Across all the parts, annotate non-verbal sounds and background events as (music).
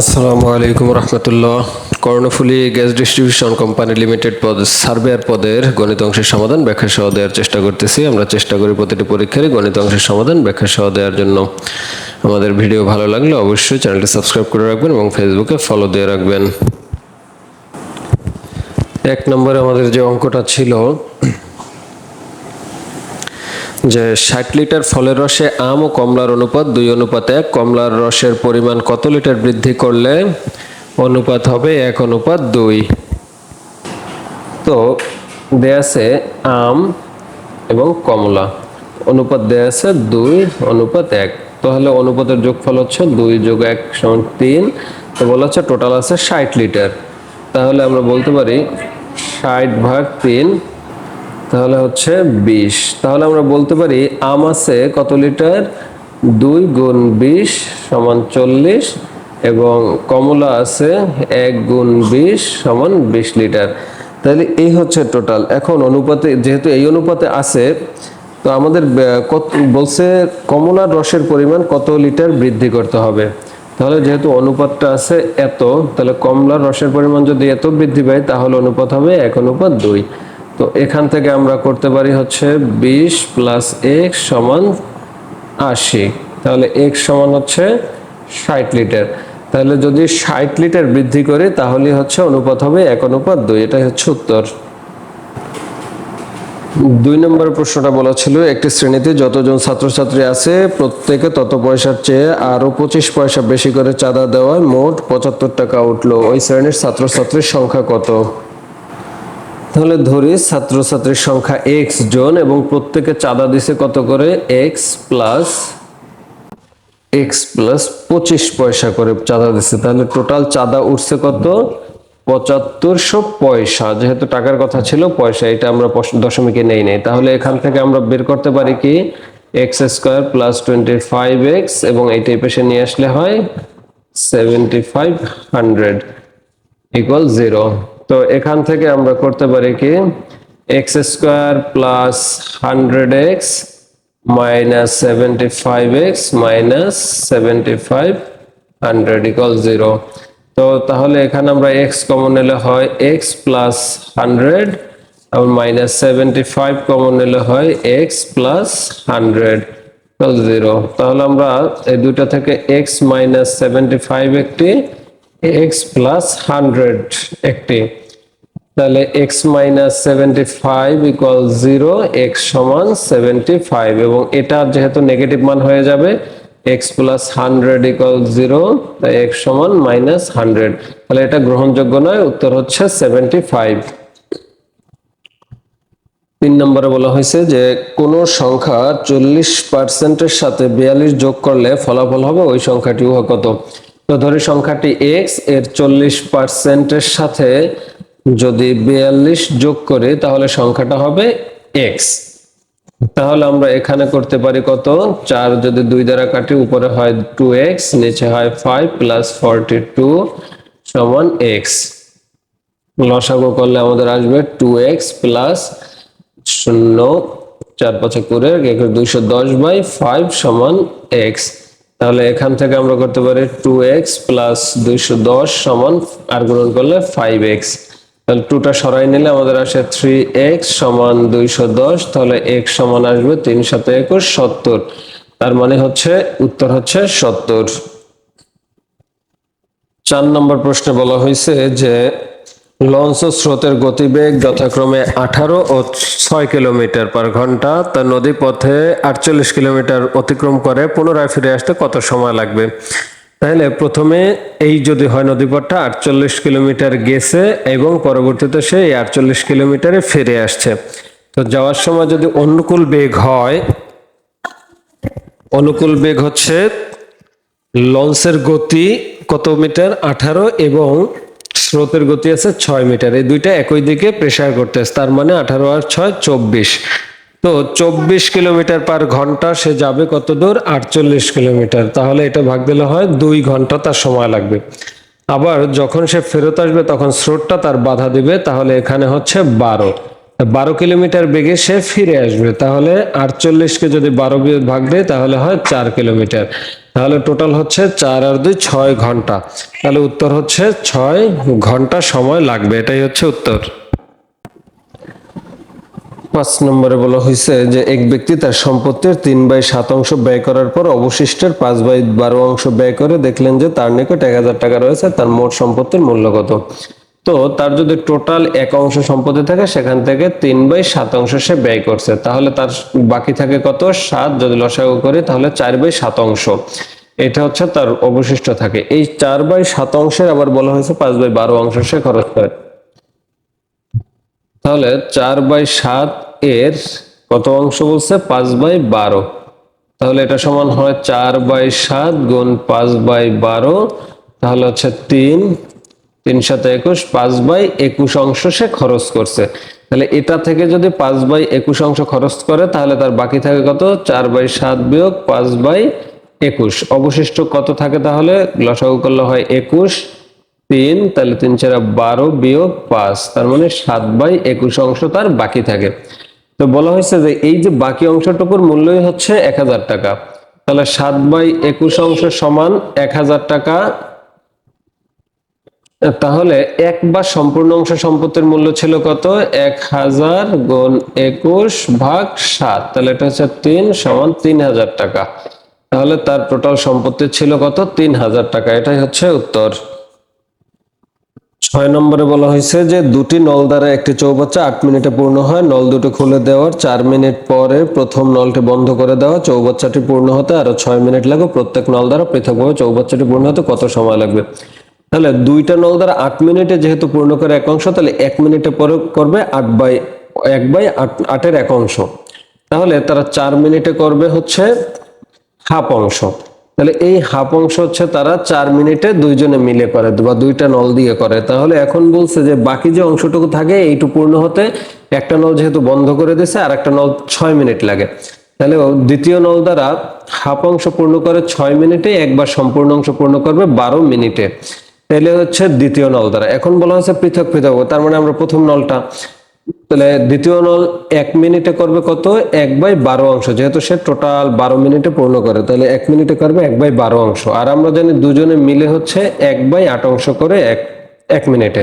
আসসালামু আলাইকুম রহমতুল্লাহ। Karnaphuli gas distribution company limited পদ সার্ভেয়ার পদের গণিত অংশের সমাধান ব্যাখ্যা সহ দেওয়ার চেষ্টা করতেছি। আমরা চেষ্টা করি প্রতিটি পরীক্ষারই গণিত অংশের সমাধান ব্যাখ্যা সহ দেওয়ার জন্য। আমাদের ভিডিও ভালো লাগলে অবশ্যই চ্যানেলটি সাবস্ক্রাইব করে রাখবেন এবং ফেসবুকে ফলো দিয়ে রাখবেন। এক নম্বরে আমাদের যে অঙ্কটা ছিল যে ষাট লিটার ফলের রসে আম ও কমলার অনুপাত, দুই অনুপাত এক, কমলার রসের পরিমাণ কত লিটার বৃদ্ধি করলে অনুপাত হবে এক অনুপাত দুই? তো দেয়া আছে আম এবং কমলা। অনুপাত দেয়া আছে দুই, অনুপাত এক। তাহলে অনুপাতের যোগফল হচ্ছে দুই যোগ এক সমান তিন। তো বলা হচ্ছে টোটাল আছে ষাট লিটার। তাহলে আমরা বলতে পারি ষাট ভাগ তিন তাহলে হচ্ছে বিশ। তাহলে আমরা বলতে পারি আম আছে কত লিটার? দুই গুণ বিশ সমান চল্লিশ এবং কমলা আছে এক গুণ বিশ সমান বিশ লিটার। তাহলে এই হচ্ছে টোটাল। এখন অনুপাতে যেহেতু এই অনুপাতে আছে, তো আমাদের কত বলছে কমলার রসের পরিমাণ কত লিটার বৃদ্ধি করতে হবে। তাহলে যেহেতু অনুপাতটা আছে এত, তাহলে কমলার রসের পরিমাণ যদি এত বৃদ্ধি পায়, তাহলে অনুপাত হবে এক, অনুপাত দুই। তো এখান থেকে আমরা করতে পারি হচ্ছে বিশ প্লাস এক্স সমান আশি। তাহলে এক্স সমান হচ্ছে ষাট লিটার। তাহলে যদি ষাট লিটার বৃদ্ধি করি, তাহলে হচ্ছে অনুপাত হবে এক অনুপাত দুই। এটাই হচ্ছে উত্তর। দুই নম্বর প্রশ্নটা বলা ছিল, একটি শ্রেণীতে যতজন ছাত্রছাত্রী আছে, প্রত্যেকে তত পয়সার চেয়ে আরও পঁচিশ পয়সা বেশি করে চাঁদা দেওয়ায় মোট পঁচাত্তর টাকা উঠল। ওই শ্রেণির ছাত্রছাত্রীর সংখ্যা কত? তাহলে ধরি ছাত্রছাত্রীর সংখ্যা এক্স জন এবং প্রত্যেকে চাঁদা দিছে কত করে? এক্স প্লাস এক্স প্লাস পঁচিশ পয়সা করে চাঁদা দিছে। তাহলে টোটাল চাঁদা উঠছে কত? পঁচাত্তরশো পয়সা। যেহেতু টাকার কথা ছিল, পয়সা এটা আমরা দশমিকে নেই নেই। তাহলে এখান থেকে আমরা বের করতে পারি কি? X square plus twenty five X এবং এই পেশে নিয়ে আসলে হয় seventy five hundred equal zero তো এখান থেকে আমরা করতে পারি কি? X square plus hundred X minus seventy five X minus seventy five hundred equal zero তো তাহলে এখানে আমরা এক্স কমন নিলে হয় এক্স প্লাস হান্ড্রেড এবং মাইনাস সেভেন্টি ফাইভ কমন নিলে হয় এক্স প্লাস হান্ড্রেড জিরো তাহলে আমরা এই দুইটা থেকে এক্স মাইনাস সেভেন্টি ফাইভ একটি এক্স প্লাস হান্ড্রেড একটি। তাহলে x minus seventy five equal zero x সমান সেভেন্টি ফাইভ এবং এটা যেহেতু নেগেটিভ মান হয়ে যাবে x plus hundred equal zero তাই এক্স সমান মাইনাস হান্ড্রেড তাহলে এটা গ্রহণযোগ্য নয়, উত্তর হচ্ছে সেভেন্টি ফাইভ তিন নম্বরে বলা হয়েছে যে, কোন সংখ্যা চল্লিশ পার্সেন্টের সাথে বিয়াল্লিশ যোগ করলে ফলাফল হবে, ওই সংখ্যাটি উহা কত? তো ধরি সংখ্যাটি এক্সের চল্লিশ পার্সেন্টের সাথে যদি বিয়াল্লিশ যোগ করি, তাহলে সংখ্যাটা হবে এক্স তাহলে আমরা এখানে করতে পারি কত? চার যদি দুই দ্বারা কাটি, উপরে হয় টু এক্স নিচে হয় ফাইভ প্লাস ফর্টি টু সমান এক্স লসাগু করলে আমাদের আসবে টু এক্স প্লাস শূন্য, চার পাঁচে করে দুইশো দশ বাই ফাইভ সমান এক্স তাহলে এখান থেকে আমরা করতে পারি টু এক্স প্লাস দুইশো দশ সমান আর গুণন করলে ফাইভ এক্স তাহলে টুটা সরাই নিলে আমাদের আসে থ্রি এক্স সমান দুইশো দশ, তাহলে এক্স সমান আসবে তিন সাথে একুশ, সত্তর। তার মানে হচ্ছে, উত্তর হচ্ছে সত্তর। চার নম্বর প্রশ্নে বলা হয়েছে যে লঞ্চ স্রোতের গতিবেগ যথাক্রমে আঠারো ও ছয় কিলোমিটার পার ঘণ্টা। তা নদী পথে আটচল্লিশ কিলোমিটার অতিক্রম করে পুনরায় ফিরে আসতে কত সময় লাগবে? তাহলে প্রথমে এই যদি হয় নদীপথটা আটচল্লিশ কিলোমিটার গেছে এবং পরবর্তীতে সে এই আটচল্লিশ কিলোমিটারে ফিরে আসছে। তো যাওয়ার সময় যদি অনুকূল বেগ হয়, অনুকূল বেগ হচ্ছে লঞ্চের গতি কত মিটার? আঠারো এবং স্রোতের গতি আছে ছয় মিটার। এই দুইটা একই দিকে প্রেসার করতেছে, তার মানে আঠারো আর ছয় চব্বিশ। তো চব্বিশ কিলোমিটার পার ঘণ্টা সে যাবে কত দূর? আটচল্লিশ কিলোমিটার। তাহলে এটা ভাগ দিলে হয় দুই ঘণ্টা তার সময় লাগবে। আবার যখন সে ফেরত আসবে, তখন স্রোতটা তার বাধা দিবে, তাহলে এখানে হচ্ছে বারো। বারো কিলোমিটার বেগে সে ফিরে আসবে। তাহলে আটচল্লিশকে যদি বারো ভাগ দেয়, তাহলে হয় চার কিলোমিটার। তাহলে টোটাল হচ্ছে চার আর দুই ছয় ঘণ্টা। তাহলে উত্তর হচ্ছে ছয় ঘণ্টা সময় লাগবে, এটাই হচ্ছে উত্তর। পাঁচ নম্বরে বলা হয়েছে যে, এক ব্যক্তি তার সম্পত্তির তিন বাই সাত অংশ ব্যয় করার পর অবশিষ্টের পাঁচ বাই বারো অংশ ব্যয় করে দেখলেন যে তার নিকট এক হাজার টাকা রয়েছে, তার মোট সম্পত্তির মূল্য কত? তো তার যদি টোটাল এক অংশ সম্পত্তি থাকে, সেখান থেকে তিন বাই সাত অংশ সে ব্যয় করছে। তাহলে তার বাকি থাকে কত? সাত। যদি লসাগু করি, তাহলে চার বাই সাত অংশ। এটা হচ্ছে তার অবশিষ্ট থাকে। এই চার বাই সাত অংশের আবার বলা হয়েছে পাঁচ বাই বারো অংশ সে খরচ করে। তাহলে চার বাই সাত এর কত অংশ বলছে? পাঁচ বাই বারো। তাহলে এটা সমান হয় চার বাই সাত গুণ পাঁচ বাই বারো। তাহলে হচ্ছে তিন তিন সাথে একুশ পাঁচ বাই একুশ অংশ সে খরচ করছে। তাহলে এটা থেকে যদি পাঁচ বাই একুশ অংশ খরচ করে, তাহলে তার বাকি থাকে কত? চার বাই সাত বিয়োগ পাঁচ বাই একুশ। অবশিষ্ট কত থাকে তাহলে? লসাগু করলে হয় একুশ। তিন, তাহলে তিন চারা বারো বিয়োগ পাঁচ। তার মানে সাত বাই একুশ অংশ তার বাকি থাকে। তো বলা হয়েছে যে এই যে বাকি অংশটুকুর মূল্যই হচ্ছে এক হাজার টাকা। তাহলে সাত বাই একুশ অংশ সমান এক হাজার টাকা তাহলে এক বা সম্পূর্ণ অংশ সম্পত্তির মূল্য ছিল কত? এক হাজার গুণ একুশ ভাগ সাত। তাহলে এটা হচ্ছে তিন সমান তিন হাজার টাকা। তাহলে তার টোটাল সম্পত্তি ছিল কত? তিন হাজার টাকা। এটাই হচ্ছে উত্তর। ছয় নম্বরে বলা হয়েছে যে দুটি নল দ্বারা একটি চৌবাচ্চা আট মিনিটে পূর্ণ হয়। নল দুটো খুলে দেওয়ার চার মিনিট পরে প্রথম নলটি বন্ধ করে দেওয়া। চৌবাচ্চাটি পূর্ণ হতে আরও ছয় মিনিট লাগবে। প্রত্যেক নল দ্বারা পৃথকভাবে চৌবাচ্চাটি পূর্ণ হতে কত সময় লাগবে? তাহলে দুইটা নল দ্বারা আট মিনিটে যেহেতু পূর্ণ করে এক অংশ, তাহলে এক মিনিটে পরে করবে আট বাই এক বাই আট, আটের এক অংশ। তাহলে তারা চার মিনিটে করবে হচ্ছে হাফ অংশ। তাহলে এই হাফ অংশ হচ্ছে তারা চার মিনিটে দুইজনে মিলে করে, বা দুইটা নল দিয়ে করে। তাহলে এখন বলছে যে বাকি যে অংশটুকু থাকে, এইটু পূর্ণ হতে একটা নল যেহেতু বন্ধ করে দিছে আর একটা নল ছয় মিনিট লাগে। তাহলে দ্বিতীয় নল দ্বারা হাফ অংশ পূর্ণ করে ছয় মিনিটে, একবার সম্পূর্ণ অংশ পূর্ণ করবে বারো মিনিটে। তাহলে হচ্ছে দ্বিতীয় নল দ্বারা। এখন বলা হয়েছে পৃথক পৃথক। তার মানে আমরা প্রথম নলটা, তাহলে দ্বিতীয় নল এক মিনিটে করবে কত? এক বাই বারো অংশ। যেহেতু সে টোটাল বারো মিনিটে পূর্ণ করে, তাহলে এক মিনিটে করবে এক বাই বারো অংশ। আর আমরা জানি দুজনে মিলে হচ্ছে এক বাই আট অংশ করে এক এক মিনিটে।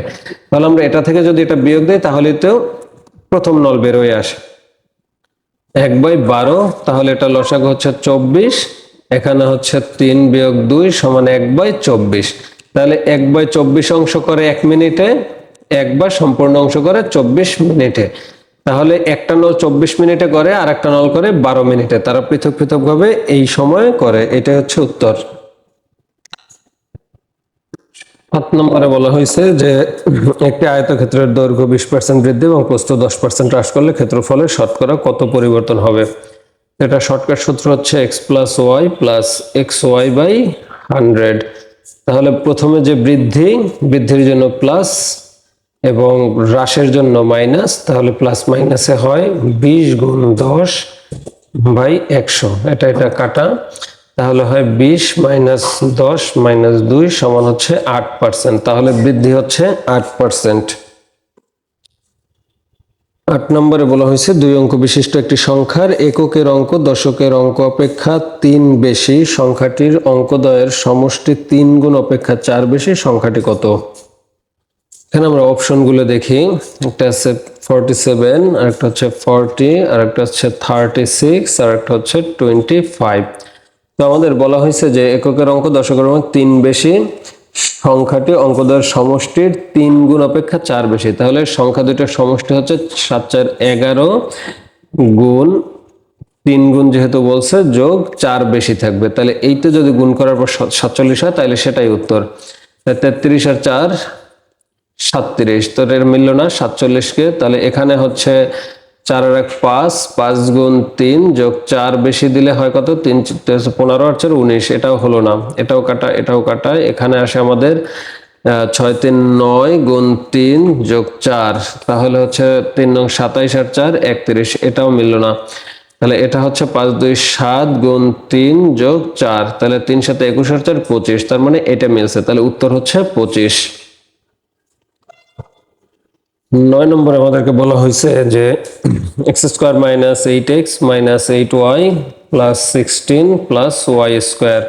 তাহলে আমরা এটা থেকে যদি এটা বিয়োগ দিই, তাহলে তো প্রথম নল বের হয়ে আসে। এক বাই বারো, তাহলে এটা লসাগু হচ্ছে চব্বিশ, এখানে হচ্ছে তিন বিয়োগ দুই সমান এক বাই চব্বিশ। তাহলে এক বাই চব্বিশ অংশ করে এক মিনিটে একবার সম্পূর্ণ অংশ করে চব্বিশ মিনিটে। তাহলে একটা নল চব্বিশ মিনিটে করে আর একটা নল করে বারো মিনিটে। তারা পৃথক পৃথক ভাবে এই সময়ে করে এটা হচ্ছে উত্তর। সাত নম্বরে বলা হয়েছে যে, একটি আয়তক্ষেত্রের দৈর্ঘ্য বিশ পার্সেন্ট বৃদ্ধি এবং প্রস্থ দশ পার্সেন্ট হ্রাস করলে ক্ষেত্রফলের শতকরা কত পরিবর্তন হবে? এটা শর্টকাট সূত্র হচ্ছে x plus y plus x y by hundred তাহলে প্রথমে যে বৃদ্ধি, বৃদ্ধির জন্য প্লাস এবং হ্রাসের জন্য মাইনাস তাহলে প্লাস মাইনাসে হয় বিশ গুণ দশ বাই একশো। এটা এটা কাটা। তাহলে হয় বিশ মাইনাস দশ মাইনাস দুই সমান হচ্ছে আট পার্সেন্ট তাহলে বৃদ্ধি হচ্ছে আট পার্সেন্ট আট নম্বরে বলা হয়েছে, দুই অঙ্ক বিশিষ্ট একটি সংখ্যার এককের অঙ্ক, দশকের অঙ্ক অপেক্ষা তিন বেশি, সংখ্যাটির অঙ্কদয়ের সমষ্টি তিন গুণ অপেক্ষা চার বেশি, সংখ্যাটি কত? এখানে আমরা অপশনগুলো দেখি, একটা আছে ফর্টি সেভেন আর একটা হচ্ছে ফর্টি আর একটা হচ্ছে থার্টি সিক্স আর একটা হচ্ছে টোয়েন্টি ফাইভ তো আমাদের বলা হয়েছে যে এককের অঙ্ক, দশকের অঙ্ক তিন বেশি সংখ্যাটি অঙ্কদয়ের সমষ্টির তিন গুণ অপেক্ষা চার বেশি। তাহলে সংখ্যা দুইটার সমষ্টি হচ্ছে সাত, চার, এগারো গুণ তিন গুণ যেহেতু বলছে, যোগ চার বেশি থাকবে। তাহলে এইটা যদি গুণ করার পর সাতচল্লিশ হয়, তাহলে সেটাই উত্তর। তেত্রিশ আর চার, সাতত্রিশ। তোর এর মিলল না সাতচল্লিশকে তাহলে এখানে হচ্ছে চার আর এক পাঁচ পাঁচ গুণ তিন যোগ চার বেশি দিলে হয় কত? তিন পনেরো আর চার উনিশ। এটাও হলো না। এটাও কাটা এটাও কাটা। এখানে আসে আমাদের ছয় তিন নয় গুণ তিন যোগ চার। তাহলে হচ্ছে তিন নং সাতাইশ আর চার একত্রিশ। এটাও মিলল না। তাহলে এটা হচ্ছে পাঁচ দুই সাত গুণ তিন যোগ চার। তাহলে তিন সাথে একুশ আর চার পঁচিশ। তার মানে এটা মিলছে। তাহলে উত্তর হচ্ছে পঁচিশ। নয় নম্বরে আমাদেরকে বলা হয়েছে যে x square minus eight x minus eight y plus sixteen plus y square.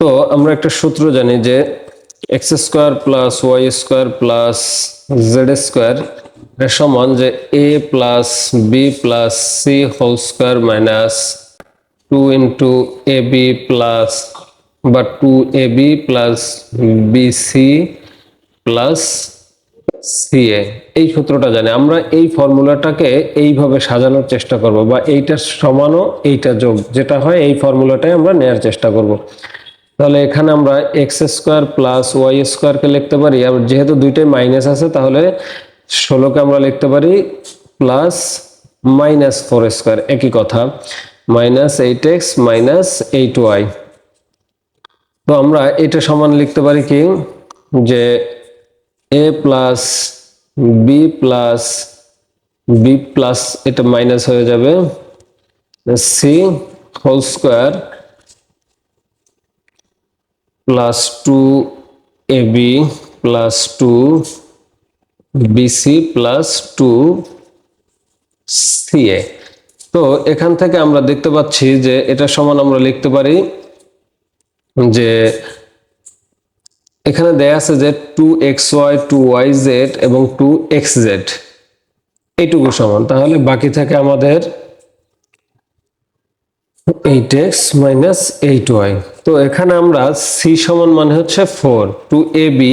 তো আমরা একটা সূত্র জানি যে x square plus y square plus z square সমান যে a plus b plus c whole square minus two into a b plus বা two a b plus b c plus c a এই সূত্রটা জানি। আমরা এই ফর্মুলাটাকে এইভাবে সাজানোর চেষ্টা করব বা এইটার সমানও এইটা যোগ, যেটা হয় এই ফর্মুলাটাই আমরা নেয়ার চেষ্টা করব। তাহলে এখানে আমরা এক্স স্কোয়ার প্লাস ওয়াই স্কোয়ারকে লিখতে পারি। আর যেহেতু দুইটাই মাইনাস আছে, তাহলে ষোলোকে আমরা লিখতে পারি প্লাস মাইনাস ফোর স্কোয়ার, একই কথা। Minus eight x minus eight y. তো আমরা এটা সমান লিখতে পারি কি? যে a plus b plus b plus এটা মাইনাস হয়ে যাবে। C whole square plus two a b plus two b c plus two c a তো এখান থেকে আমরা দেখতে পাচ্ছি যে এটা সমান আমরা লিখতে পারি যে এখানে দেয়া আছে যে two x y two y z এবং টু এক্স জেড এইটুকু সমান। তাহলে বাকি থাকে আমাদের eight x minus eight y তো এখানে আমরা সি সমান মানে হচ্ছে ফোর টু এ বি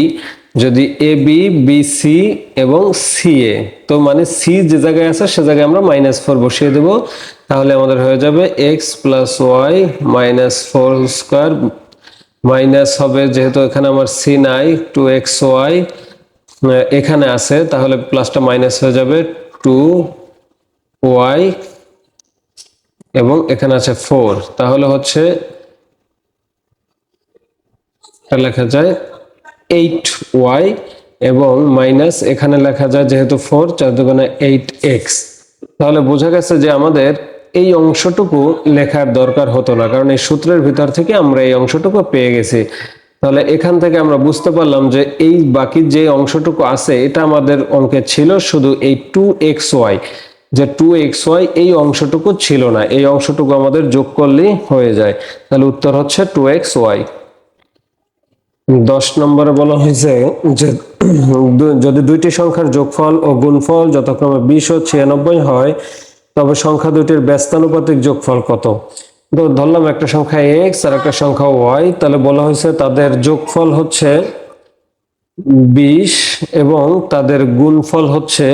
যদি এ বি বি সি এবং সি এ তো মানে সি যে জায়গায় আছে, সে জায়গায় আমরা মাইনাস ফোর বসিয়ে দেব। তাহলে আমাদের হয়ে যাবে x plus y minus four square minus হবে, যেহেতু এখানে আমার সি নাই টু এক্স ওয়াই এখানে আছে, তাহলে প্লাসটা মাইনাস হয়ে যাবে টু ওয়াই এবং এখানে আছে ফোর তাহলে হচ্ছে লেখা যায় এইট ওয়াই এবং মাইনাস এখানে লেখা যায় যেহেতু ফোর চার দোকানে এইট এক্স তাহলে বোঝা গেছে যে আমাদের এই অংশটুকু লেখার দরকার হতো না, কারণ এই সূত্রের ভিতর থেকে আমরা এই অংশটুকু পেয়ে গেছি। তাহলে এখান থেকে আমরা বুঝতে পারলাম যে এই বাকি যে অংশটুকু আছে, এটা আমাদের অঙ্কে ছিল শুধু এই টু এক্স ওয়াই যে টু এক্স ওয়াই এই অংশটুকু ছিল না, এই অংশটুকু আমাদের যোগ করলেই হয়ে যায়। তাহলে উত্তর হচ্ছে টু এক্স ওয়াই দশ নম্বরে বলা হয়েছে যে (clears throat) যদি দুইটি সংখ্যার যোগফল ও গুণফল যথাক্রমে বিশ ও ছিয়ানব্বই হয় তবে সংখ্যা দুইটির ব্যস্তানুপাতিক যোগফল কত? ধরলাম একটা সংখ্যা এক্স আর একটা সংখ্যা ওয়াই তাহলে বলা হয়েছে তাদের যোগফল হচ্ছে বিশ এবং তাদের গুণফল হচ্ছে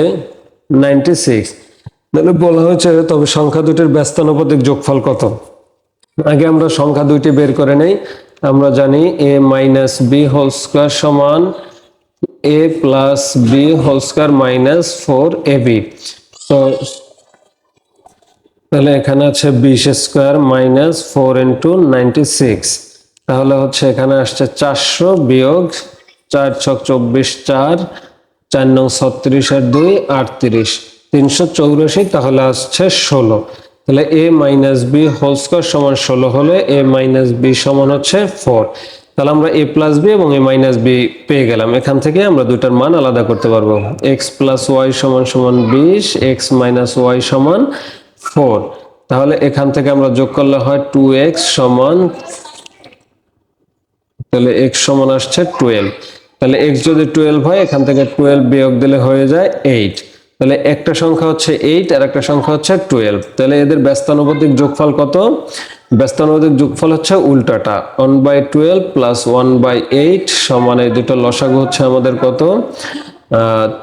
নাইনটি সিক্স তাহলে বলা হয়েছে তবে সংখ্যা দুটির ব্যস্তানুপাতিক যোগফল কত? আগে আমরা সংখ্যা দুইটি বের করে নেই। আমরা জানি a minus b whole square সমান a plus b whole square minus four a b তো তাহলে এখানে আছে বিশ square minus four into ninety six. তাহলে হচ্ছে এখানে আসছে চারশো বিয়োগ চার ছক চব্বিশ চার চার নং ছত্রিশ আর দুই, আটত্রিশ। তিনশো চৌরাশি তাহলে আসছে ষোলো। তাহলে a minus b whole square সমান ষোলো হলে এ মাইনাস বি সমান হচ্ছে ফোর। তাহলে আমরা এ প্লাস বি এবং এ মাইনাস বি পেয়ে গেলাম। এখান থেকে আমরা দুটার মান আলাদা করতে পারব। এক্স প্লাস ওয়াই সমান সমান বিশ, এক্স মাইনাস ওয়াই সমান ফোর। তাহলে এখান থেকে আমরা যোগ করলে হয় টু এক্স সমান, তাহলে এক্স সমান আসছে টুয়েলভ। তাহলে এক্স যদি টুয়েলভ হয়, এখান থেকে টুয়েলভ বিয়োগ দিলে হয়ে যায় এইট। তাহলে একটা সংখ্যা হচ্ছে এইট আর একটা সংখ্যা হচ্ছে টুয়েলভ। তাহলে এদের ব্যস্তানুপাতিক যোগফল কত? ব্যস্তানুপাতিক যোগফল হচ্ছে উল্টাটা। One by twelve plus one by eight সমান এই দুটো লসাগু হচ্ছে আমাদের কত?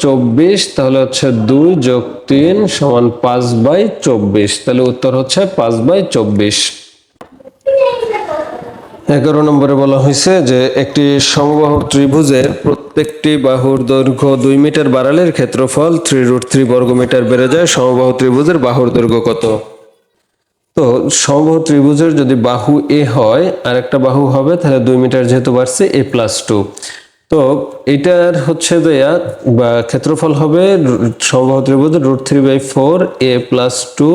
চব্বিশ, তাহলে হচ্ছে দুই যোগ তিন সমান পাঁচ বাই চব্বিশ। তাহলে উত্তর হচ্ছে পাঁচ বাই চব্বিশ। এগারো নম্বরে বলা হয়েছে যে একটি সমবাহু ত্রিভুজের প্রত্যেকটি বাহুর দৈর্ঘ্য দুই মিটার বাড়ালের ক্ষেত্রফল থ্রি রুট থ্রি বর্গমিটার বেড়ে যায়। সমবাহু ত্রিভুজের বাহুর দৈর্ঘ্য কত? তো সমবাহু ত্রিভুজের যদি বাহু এ হয় আর একটা বাহু হবে, তাহলে দুই মিটার যেহেতু বাড়ছে, এ প্লাস টু তো এটার হচ্ছে বা ক্ষেত্রফল হবে ত্রিভুজের root three by four a plus two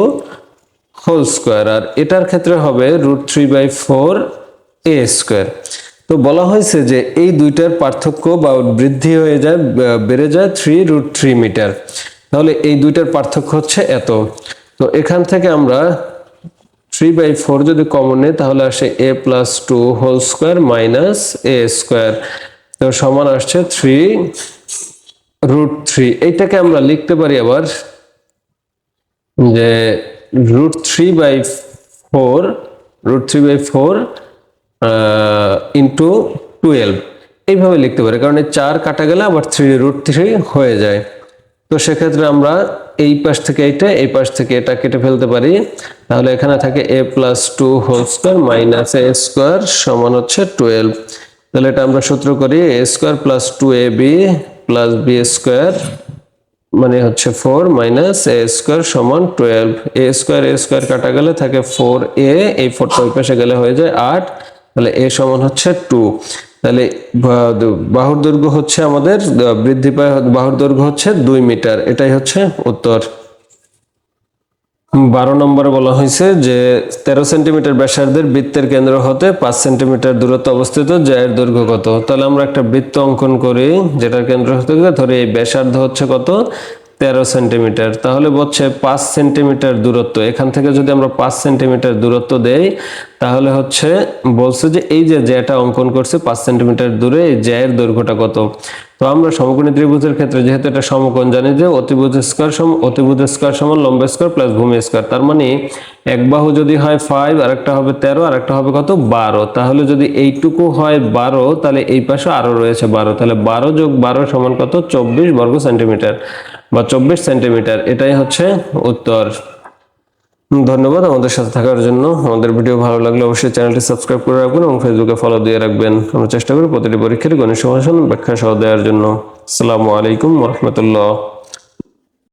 whole square আর এটার ক্ষেত্রে হবে root three by four a square তো বলা হয়েছে যে, এই দুইটার পার্থক্য বা বৃদ্ধি হয়ে যায় বেড়ে যায় থ্রি রুট থ্রি মিটার তাহলে এই দুইটার পার্থক্য হচ্ছে এত। তো এখান থেকে আমরা থ্রি বাই ফোর যদি কমন নেই, তাহলে আসে a plus two whole square minus a square তো সমান আসছে থ্রি রুট থ্রি এইটাকে আমরা লিখতে পারি আবার যে root three by four root three by four into twelve এইভাবে লিখতে পারি, কারণ চার কাটা গেলে আবার থ্রি রুট থ্রি হয়ে যায়। তো সেক্ষেত্রে আমরা এই পাশ থেকে এইটা, এই পাশ থেকে এটা কেটে ফেলতে পারি। তাহলে এখানে থাকে a plus two whole square minus a square সমান হচ্ছে টুয়েলভ তাহলে এটা আমরা সূত্র করি a square plus two a b plus b square মানে হচ্ছে ফোর মাইনাস এ স্কোয়ার সমান twelve a square a square কাটা গেলে থাকে ফোর এ এই ফোরটা ওই পাশে গেলে হয়ে যায় আট। তাহলে এ সমান হচ্ছে টু তাহলে বাহুর দৈর্ঘ্য হচ্ছে আমাদের বৃদ্ধি পায়, বাহুর দৈর্ঘ্য হচ্ছে দুই মিটার। এটাই হচ্ছে উত্তর। বারো নম্বরে বলা হয়েছে যে তেরো সেন্টিমিটার ব্যাসার্ধের বৃত্তের কেন্দ্র হতে পাঁচ সেন্টিমিটার দূরত্ব অবস্থিত যার দৈর্ঘ্য কত? তাহলে আমরা একটা বৃত্ত অঙ্কন করি, যেটার কেন্দ্র হতে ধরে এই ব্যাসার্ধ হচ্ছে কত? তেরো সেন্টিমিটার, তাহলে বলছে পাঁচ সেন্টিমিটার দূরত্ব। এখান থেকে যদি আমরা পাঁচ সেন্টিমিটার দূরত্ব দেই, তাহলে হচ্ছে বলছে যে এই যে জ্যাটা অঙ্কন করছে, পাঁচ সেন্টিমিটার দূরে এই জ্যায়ের দৈর্ঘ্যটা কত? তো আমরা সমকোণী ত্রিভুজের ক্ষেত্রে যেহেতু এটা সমকোণ, জানি যে অতিভুজ স্কোয়ার সম অতিভুজ স্কোয়ার সমান লম্ব স্কোয়ার প্লাস ভূমি স্কোয়ার। তার মানে এক বাহু যদি হয় ফাইভ আর একটা হবে তেরো আর একটা হবে কত? বারো। তাহলে যদি এইটুকু হয় বারো, তাহলে এই পাশে আরও রয়েছে বারো। তাহলে বারো যোগ বারো সমান কত? চব্বিশ বর্গ সেন্টিমিটার। বা চব্বিশ সেন্টিমিটার, এটাই হচ্ছে উত্তর। ধন্যবাদ আমাদের সাথে থাকার জন্য। আমাদের ভিডিও ভালো লাগলে অবশ্যই চ্যানেলটি সাবস্ক্রাইব করে রাখবেন এবং ফেসবুকে ফলো দিয়ে রাখবেন। আমরা চেষ্টা করি প্রতিটি পরীক্ষার গণিত সমাধান ব্যাখ্যা সহ দেওয়ার জন্য। আসসালামু আলাইকুম রহমতুল্লাহ।